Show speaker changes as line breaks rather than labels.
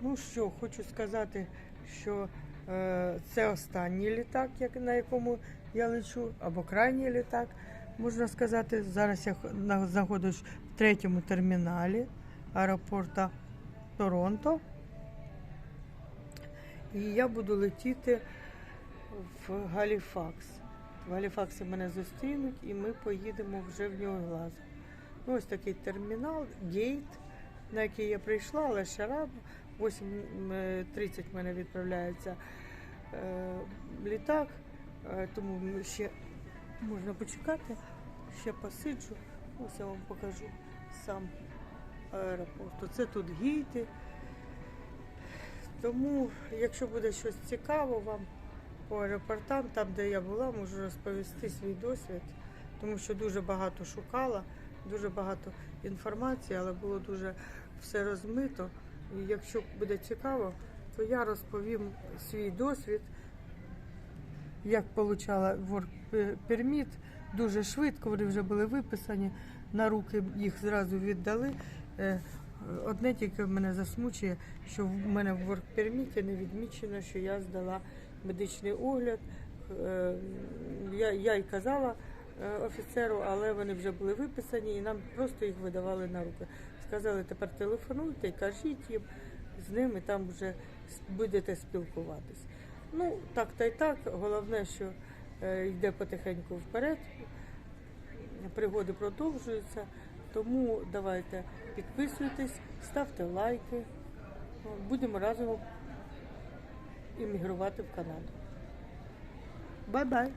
Ну що, хочу сказати, що е, це останній літак, як, на якому я лечу, або крайній літак, можна сказати. Зараз я знаходжусь в третьому терміналі аеропорта Торонто. І я буду летіти в Галіфакс. В Галіфаксі мене зустрінуть і ми поїдемо вже в Нью-Глаз. Ну, ось такий термінал, гейт, на який я прийшла, але ще рано. 8.30 в мене відправляється е, літак, е, тому ще можна почекати, ще посиджу. Ось я вам покажу сам аеропорт. Оце тут гейти. Тому, якщо буде щось цікаво вам по аеропортам, там, де я була, можу розповісти свій досвід, тому що дуже багато шукала, дуже багато інформації, але було дуже все розмито. І якщо буде цікаво, то я розповім свій досвід, як отримала permit. Дуже швидко, вони вже були виписані, на руки їх зразу віддали. Е, Одне тільки мене засмучує, що в мене в permit не відмічено, що я здала медичний огляд. Е, Я, я й казала офіцеру, але вони вже були виписані і нам просто їх видавали на руки. Сказали, тепер телефонуйте кажіть їм, з ними там вже будете спілкуватись. Ну, так та й так. Головне, що е, йде потихеньку вперед, пригоди продовжуються. Тому давайте підписуйтесь, ставте лайки. Будемо разом іммігрувати в Канаду. Бай-бай!